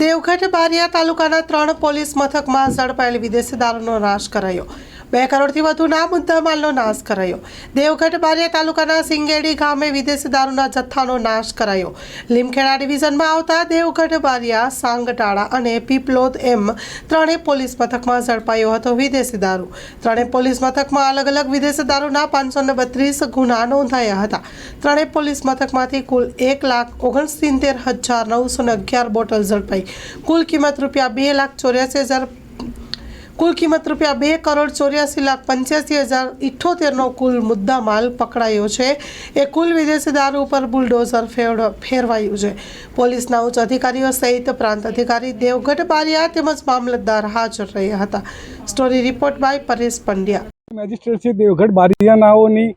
દેવગઢ બારિયા તાલુકાના ત્રણ પોલીસ મથકમાં ઝડપાયેલ વિદેશી દારૂનો નાશ કરાયો. બે કરોડથી વધુના મુદ્દામાલનો નાશ કરાયો. દેવગઢ બારિયા તાલુકાના સિંગેડી ગામે વિદેશી દારૂના જથ્થાનો નાશ કરાયો. લીમખેડા ડિવિઝનમાં આવતા દેવગઢ બારિયા, સાંગટાળા અને પીપલોદ એમ ત્રણેય પોલીસ મથકમાં ઝડપાયો હતો વિદેશી દારૂ. ત્રણેય પોલીસ મથકમાં અલગ અલગ વિદેશી દારૂના પાંચસો બત્રીસ ગુના નોંધાયા હતા. ત્રણેય પોલીસ મથકમાંથી કુલ એક લાખ ઓગણસિત્તેર હજાર નવસો અગિયાર બોટલ ઝડપાઈ. કુલ કિંમત રૂપિયા બે લાખ ચોર્યાસી હજાર કુલ કિંમત રૂપિયા બે કરોડ ચોર્યાસી લાખ પંચ્યાસી હજાર ઇઠ્ઠોતેરનો કુલ મુદ્દામાલ પકડાયો છે. એ કુલ વિદેશી દારૂ ઉપર બુલડોઝર ફેરવ, ફેરવાયું છે. પોલીસના ઉચ્ચ અધિકારીઓ સહિત પ્રાંત અધિકારી દેવગઢ બારિયા તેમજ મામલતદાર હાજર રહ્યા હતા. Story report by Paresh Pandya. Magistrate Shri Devgadh બારિયાનાઓની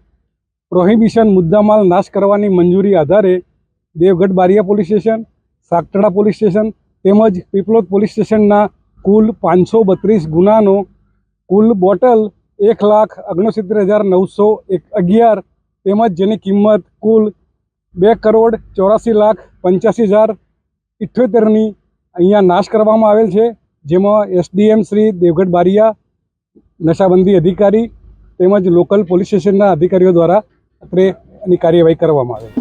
prohibition મુદ્દામાલ નાશ કરવાની મંજૂરી આધારે Devgadh Baria police station Saktada police station તેમજ પીપલોદ પોલીસ સ્ટેશનના કુલ પાંચસો બત્રીસ ગુનાનો, કુલ બોટલ એક લાખ ઓગણસિત્તેર હજાર નવસો એક અગિયાર, તેમજ જેની કિંમત કુલ બે કરોડ ચોરાસી લાખ પંચ્યાસી હજાર ઇઠ્યોતેરની અહીંયા નાશ કરવામાં આવેલ છે, જેમાં એસડીએમ શ્રી દેવગઢ બારિયા, નશાબંધી અધિકારી તેમજ લોકલ પોલીસ સ્ટેશનના અધિકારીઓ દ્વારા અત્રે એની કાર્યવાહી કરવામાં આવે.